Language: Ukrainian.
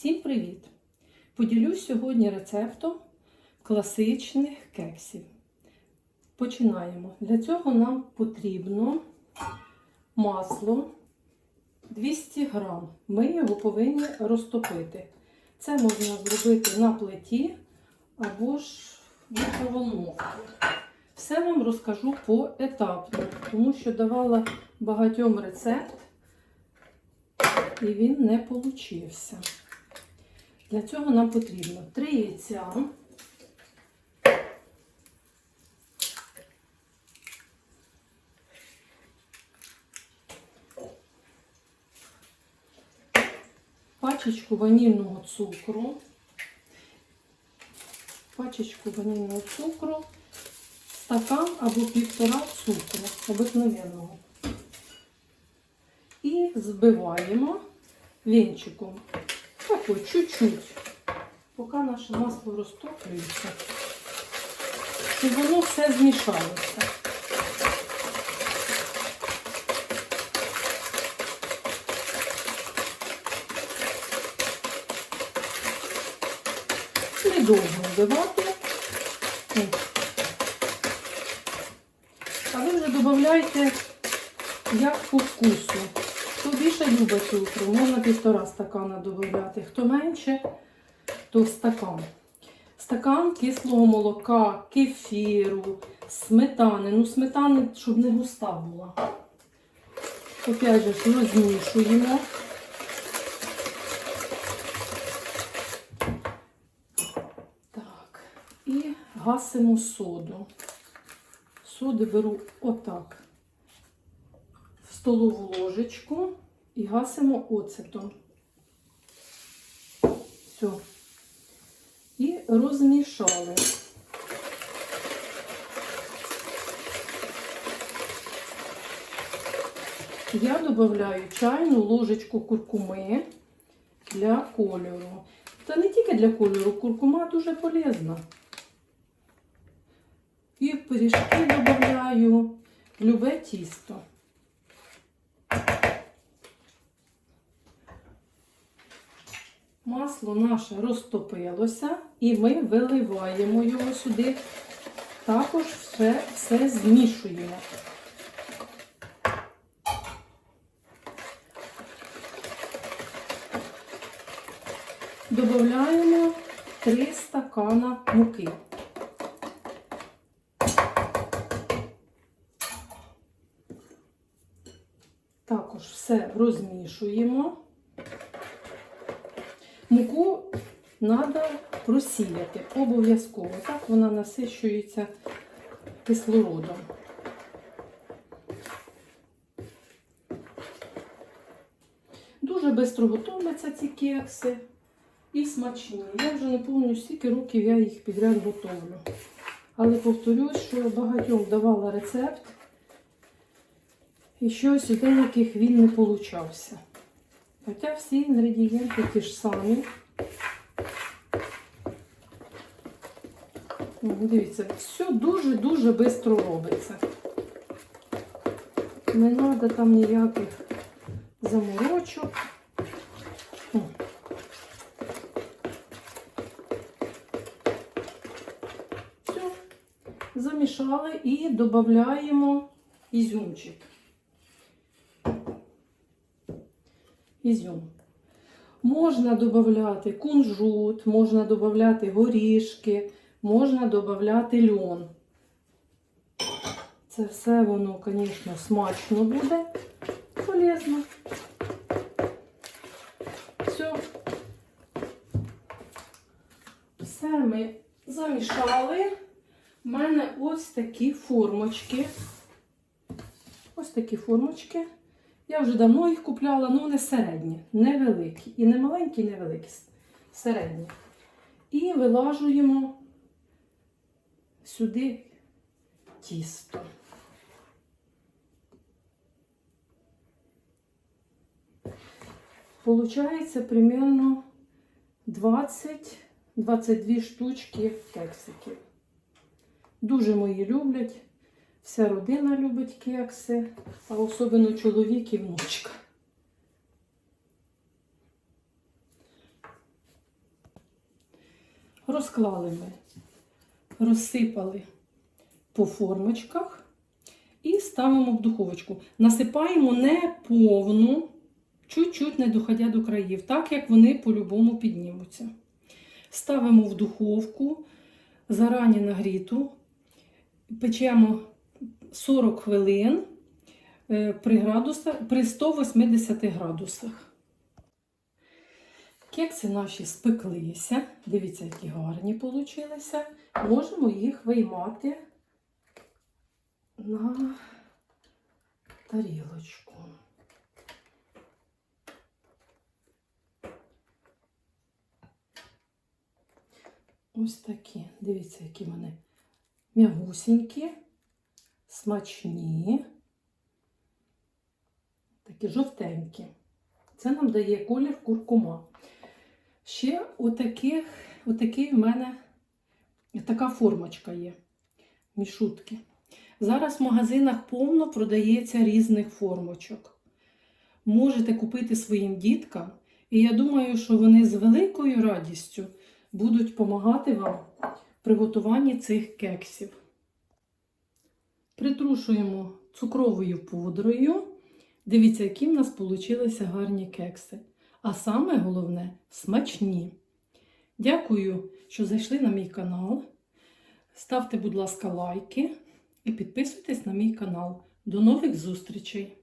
Всім привіт! Поділюсь сьогодні рецептом класичних кексів. Починаємо. Для цього нам потрібно масло 200 грам. Ми його повинні розтопити. Це можна зробити на плиті або ж в мікроволновці. Все вам розкажу поетапно, тому що давала багатьом рецепт і він не получився. Для цього нам потрібно 3 яйця, пачечку ванільного цукру, пачечку ванільного цукру, стакан або півтора цукру обикновенного. І збиваємо вінчиком. От, чуть-чуть, поки наше масло розтоплюється, щоб воно все змішалося. Недовго вбивати. А ви вже додавайте як по вкусу. Хто більше любить цукру, можна півтора стакана додати. Хто менше, то стакан. Стакан кислого молока, кефіру, сметани. Ну, сметани, щоб не густа була. Опять же, розмішуємо. Так, і гасимо соду. Соди беру отак столову ложечку і гасимо оцетом. Все. І розмішали. Я додаю чайну ложечку куркуми для кольору. Та не тільки для кольору, куркума дуже полезна. І в пиріжки додаю любе тісто. Масло наше розтопилося і ми виливаємо його сюди, також все, все змішуємо. Додаємо 3 стакана муки. Також все розмішуємо. Муку треба просіяти обов'язково. Так вона насищується кислородом. Дуже швидко готуються ці кекси і смачні. Я вже не пам'ятаю, скільки років я їх підряд готовлю. Але повторюсь, що багатьом давала рецепт, і щось у деяких він не получався. Хоча всі інгредієнти ті ж самі. Дивіться, все дуже-дуже швидко робиться. Не треба там ніяких заморочок. Все, замішали і додаємо ізюмчик. Ізюм. Можна додати кунжут, можна додати горішки, можна додати льон. Це все воно, звісно, смачно буде, полезно. Все. Все ми замішали. У мене ось такі формочки. Ось такі формочки. Я вже давно їх купляла, але вони середні, невеликі. І не маленькі, і не великі, середні. І вилажуємо сюди тісто. Получається примерно 20-22 штучки кексиків. Дуже мої люблять. Вся родина любить кекси, а особливо чоловік і внучка. розклали ми, розсипали по формочках і ставимо в духовочку. Насипаємо не повну, чуть-чуть не доходя до країв, так як вони по-любому піднімуться. Ставимо в духовку зарані нагріту, печемо 40 хвилин е, при, градусах, при 180 градусах. Кекси наші спеклися. Дивіться, які гарні получилися. Можемо їх виймати на тарілочку. Ось такі. Дивіться, які вони м'ягусінькі, смачні, такі жовтенькі. Це нам дає колір куркума. Ще отаких, отакий в мене така формочка є. Мішутки. Зараз в магазинах повно продається різних формочок. Можете купити своїм діткам, і я думаю, що вони з великою радістю будуть допомагати вам в приготуванні цих кексів. Притрушуємо цукровою пудрою. Дивіться, які в нас получилися гарні кекси. А саме головне смачні. Дякую, що зайшли на мій канал. Ставте, будь ласка, лайки і підписуйтесь на мій канал. До нових зустрічей!